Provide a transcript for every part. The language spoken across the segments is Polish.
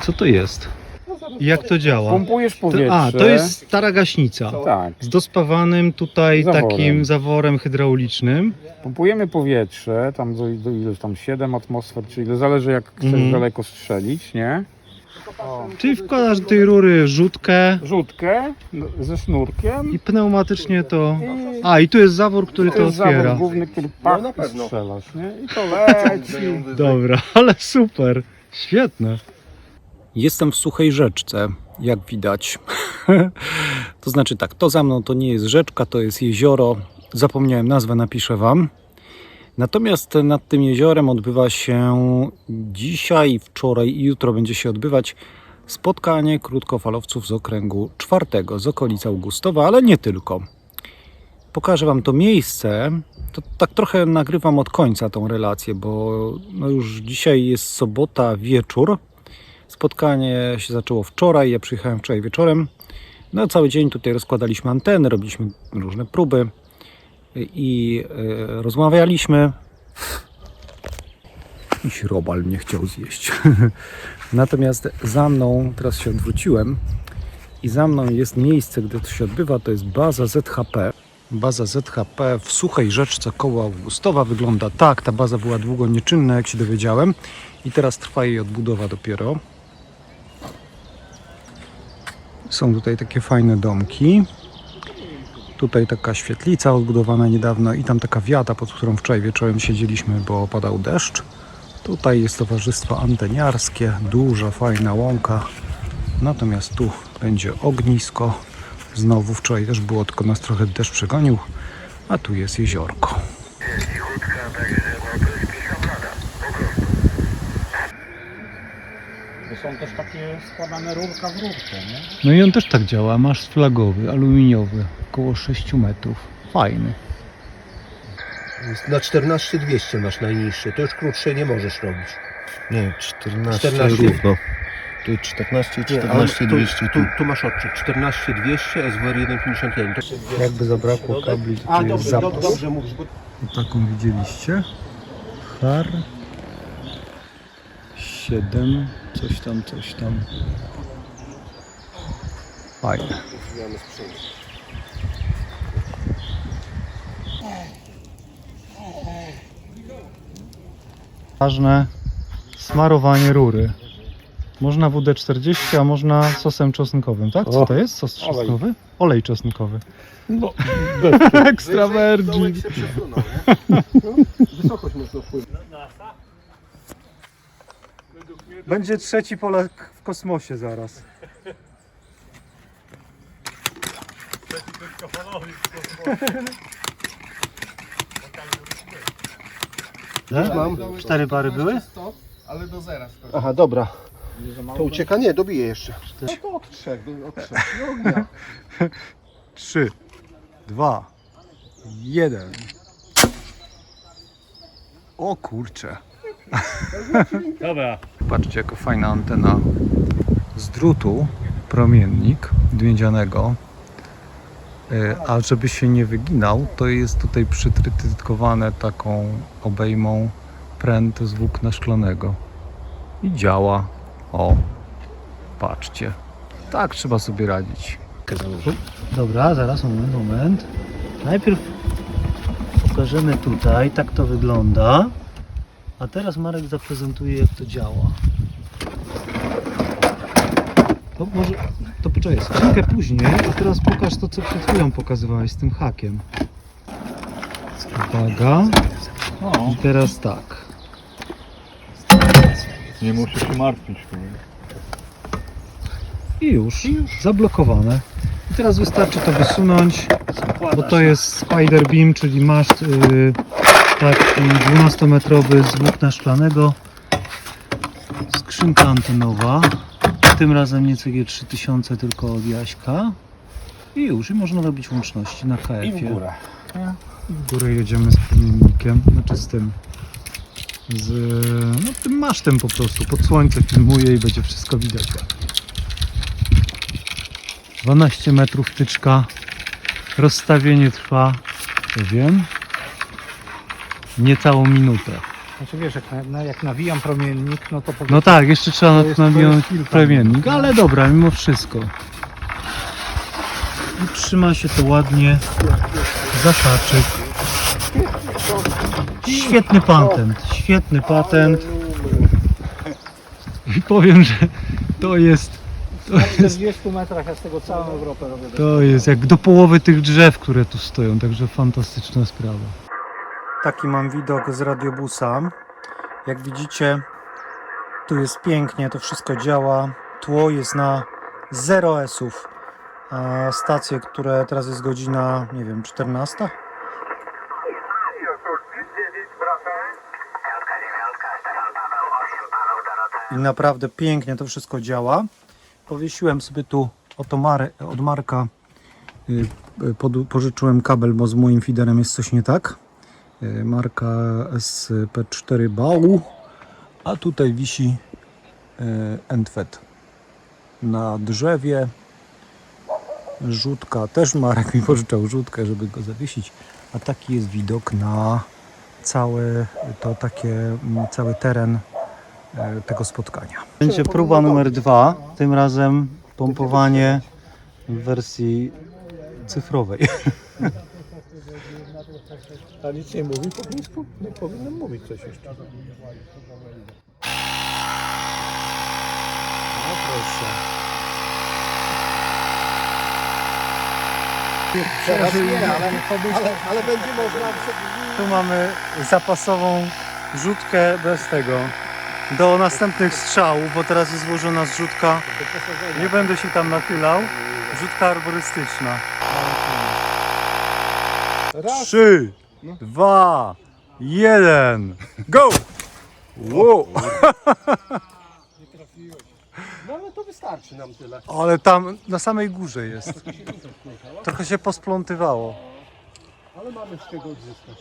Co to jest? I jak to działa? Pompujesz To, powietrze. a, to jest stara gaśnica. Tak. Z dospawanym tutaj Zaworem. takim zaworem hydraulicznym. Pompujemy powietrze, tam do, do ileś tam 7 atmosfer, czy ile zależy jak chcesz Mhm. daleko strzelić, nie? Czyli wkładasz do tej rury rzutkę Rzutkę no, ze sznurkiem. i pneumatycznie to... I A, i tu jest zawór, który to jest zawór otwiera. główny, który pach na i pewno. strzelasz, nie? I to leci. Dobra, ale super. Świetne. Jestem w suchej rzeczce, jak widać. to znaczy tak, to za mną to nie jest rzeczka, to jest jezioro. Zapomniałem nazwę, napiszę Wam. Natomiast nad tym jeziorem odbywa się dzisiaj, wczoraj i jutro będzie się odbywać spotkanie krótkofalowców z okręgu czwartego, z okolic Augustowa, ale nie tylko. Pokażę Wam to miejsce. To tak trochę nagrywam od końca tą relację, bo no już dzisiaj jest sobota wieczór. Spotkanie się zaczęło wczoraj, ja przyjechałem wczoraj wieczorem. No cały dzień tutaj rozkładaliśmy anteny, robiliśmy różne próby i e, rozmawialiśmy. Jakiś robal mnie chciał zjeść. Natomiast za mną, teraz się odwróciłem i za mną jest miejsce, gdzie to się odbywa, to jest baza ZHP. Baza ZHP w suchej rzeczce koło Augustowa wygląda tak. Ta baza była długo nieczynna, jak się dowiedziałem, i teraz trwa jej odbudowa dopiero. Są tutaj takie fajne domki. Tutaj taka świetlica odbudowana niedawno i tam taka wiata, pod którą wczoraj wieczorem siedzieliśmy, bo padał deszcz. Tutaj jest towarzystwo anteniarskie, duża, fajna łąka. Natomiast tu będzie ognisko. Znowu wczoraj też było, tylko nas trochę deszcz przegonił. A tu jest jeziorko. Są też takie składane rurka w rurkę, nie? No i on też tak działa. Masz flagowy, aluminiowy, około 6 metrów. Fajny. Na 14200 masz najniższe, to już krótsze nie możesz robić. Nie, 14, 14. równo. Tu 14 i Nie, ale 14 tu, 200 tu, tu masz odczyt 14200 SWR 151. To... Jakby zabrakło kabli, to A, tu jest dobrze, do, zapas. dobrze mówisz, bo Taką widzieliście. Har 7, coś tam, coś tam. Fajne. Ważne smarowanie rury. Można WD-40, a można sosem czosnkowym, tak? Co to jest? Sos olej. czosnkowy? Olej czosnkowy. No, Extra virgin. dołek się przesunął, nie? No, wysokość można wpłynąć. Będzie trzeci Polak w kosmosie zaraz. Mam. Cztery pary były? Ale do zera Aha, dobra. To ucieka? Nie, dobije jeszcze. No to od trzech, do- od trzech. No, ognia. Trzy, dwa, jeden. O kurcze. Dobra. Patrzcie, jaka fajna antena z drutu, promiennik miedzianego. E, A żeby się nie wyginał, to jest tutaj przytrytytkowane taką obejmą pręt z włókna szklanego. I działa. O, patrzcie. Tak trzeba sobie radzić. Dobra, zaraz, moment, moment. Najpierw pokażemy tutaj, tak to wygląda. A teraz Marek zaprezentuje, jak to działa. To może, to poczekaj, skrzynkę później, a teraz pokaż to, co przed chwilą pokazywałeś z tym hakiem. Uwaga. I teraz tak. Nie muszę się martwić. I już, zablokowane. I teraz wystarczy to wysunąć, bo to jest spider beam, czyli maszt yy, taki 12-metrowy z włókna szklanego. Skrzynka antenowa. Tym razem nie CG3000, tylko od Jaśka. I już, i można robić łączności na KF-ie. i w górę. W górę jedziemy z promiennikiem, znaczy z tym, z no, tym masztem po prostu, pod słońce filmuje i będzie wszystko widać. 12 metrów tyczka, rozstawienie trwa, nie wiem, niecałą minutę. Znaczy wiesz, jak, na, na, jak nawijam promiennik, no to No tak, jeszcze trzeba To na jest- to to nawijać jest promiennik, ale dobra, mimo wszystko. I trzyma się to ładnie za haczyk. Świetny patent, świetny patent. I powiem, że to jest, to na jest, 40 metrach ja z tego całą Europę robię. to jest jak do połowy tych drzew, które tu stoją, także fantastyczna sprawa. Taki mam widok z radiobusa. Jak widzicie, tu jest pięknie, to wszystko działa. Tło jest na 0 S-ów. Stacje, które teraz jest godzina, nie wiem, 14? I naprawdę pięknie to wszystko działa. Powiesiłem sobie tu oto od Marka. y, y, pożyczyłem kabel, bo z moim feederem jest coś nie tak. Y, Marka SP4 Bau. A tutaj wisi y, Entwet na drzewie. Rzutka, też Marek mi pożyczał rzutkę, żeby go zawiesić. A taki jest widok na cały, to takie, mm, cały teren e, tego spotkania. Będzie próba numer dwa, tym razem pompowanie w wersji cyfrowej. A nic nie mówi po polsku? Nie powinienem mówić coś jeszcze. No proszę. Teraz nie, ale, ale, ale będzie można... Tu mamy zapasową rzutkę bez tego. Do następnych strzałów, bo teraz jest złożona zrzutka. Nie będę się tam nachylał. Rzutka arborystyczna. Raz, Trzy, dwa, jeden, go! Wow. no ale to wystarczy nam tyle. Ale tam na samej górze jest. Trochę się posplątywało. Ale mamy z czego odzyskać.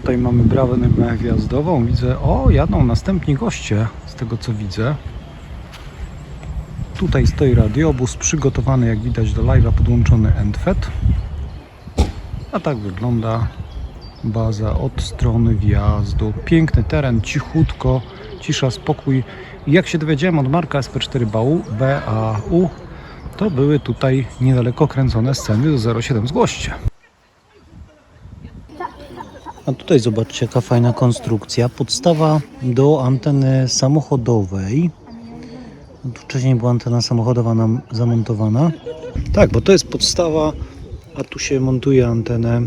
Tutaj mamy bramę gwiazdową. Widzę, o, jadą następni goście, z tego co widzę. Tutaj stoi radiobus przygotowany, jak widać, do live'a, podłączony Endfet. A tak wygląda baza od strony wjazdu. Piękny teren, cichutko, cisza, spokój. Jak się dowiedziałem od Marka SP4 BAU, BAU, to były tutaj niedaleko kręcone sceny do 07 zgłoście. A tutaj zobaczcie, jaka fajna konstrukcja. Podstawa do anteny samochodowej. Tu wcześniej była antena samochodowa nam zamontowana. Tak, bo to jest podstawa, a tu się montuje antenę.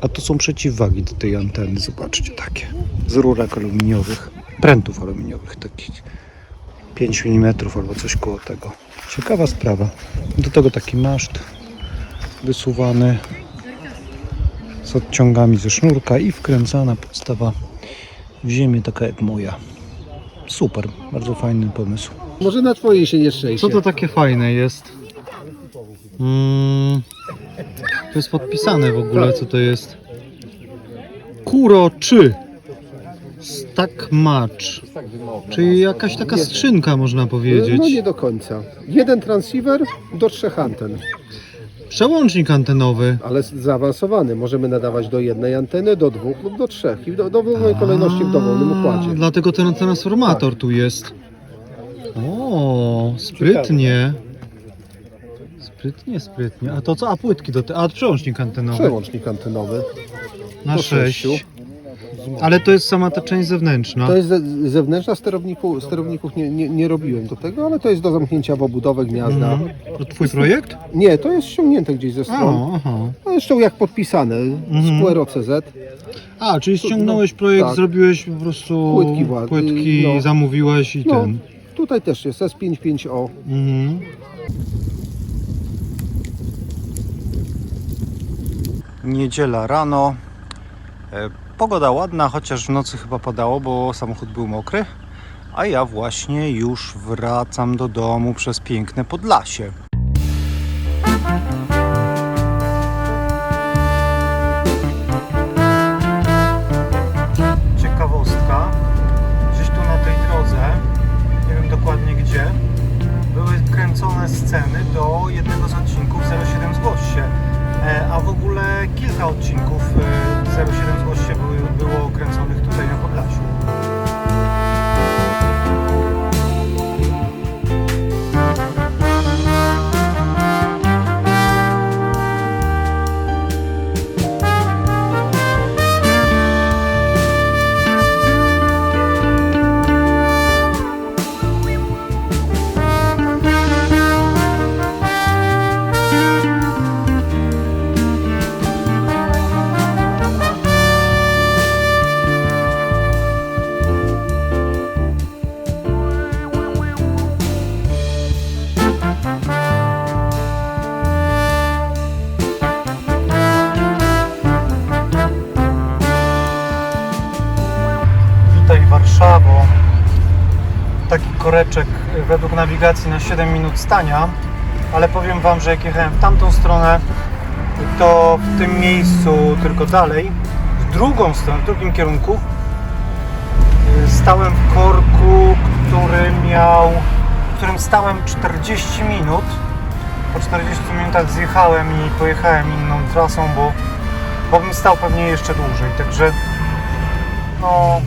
A to są przeciwwagi do tej anteny, zobaczcie, takie. Z rurek aluminiowych, prętów aluminiowych, takich 5 mm albo coś koło tego. Ciekawa sprawa. Do tego taki maszt wysuwany z odciągami ze sznurka i wkręcana podstawa w ziemię, taka jak moja. Super, bardzo fajny pomysł. Może na twojej się nie szczęście. Co to takie fajne jest? Mm, to jest podpisane w ogóle, co to jest? Kuro czy Stack Match. Czyli jakaś taka skrzynka można No powiedzieć. nie do końca. Jeden transceiver do trzech anten, Przełącznik antenowy. ale zaawansowany. Możemy nadawać do jednej anteny, do dwóch lub do trzech i w do, dowolnej kolejności w dowolnym układzie. Tak. Dlatego ten transformator tu jest. O, sprytnie. Sprytnie, sprytnie. A to co? A płytki do te... A przełącznik antenowy. Przełącznik antenowy. Na do 6. Ale to jest sama ta część zewnętrzna. To jest ze- zewnętrzna sterowniku, sterowników nie, nie, nie robiłem do tego, ale to jest do zamknięcia w obudowę gniazda. Mhm. To twój projekt? Nie, to jest ściągnięte gdzieś ze stron. A, aha. No zresztą jak podpisane Mhm. z QROCZ. A, czyli ściągnąłeś projekt, Tak. zrobiłeś po prostu Płytki wła- płytki no. zamówiłeś i No, ten. tutaj też jest S55O. Mhm. Niedziela rano. E, Pogoda ładna, chociaż w nocy chyba padało, bo samochód był mokry. A ja właśnie już wracam do domu przez piękne Podlasie. Ciekawostka, gdzieś tu na tej drodze, nie wiem dokładnie gdzie, były kręcone sceny do jednego z odcinków 07 Zgłoś się ogóle kilka odcinków y, 07 Złoście były, było kręconych tutaj y, według nawigacji na 7 minut stania, ale powiem Wam, że jak jechałem w tamtą stronę, to w tym miejscu, tylko dalej, w drugą stronę, w drugim kierunku, y, stałem w korku, który miał, w którym stałem 40 minut. Po 40 minutach zjechałem i pojechałem inną trasą, bo, bo bym stał pewnie jeszcze dłużej. Także no?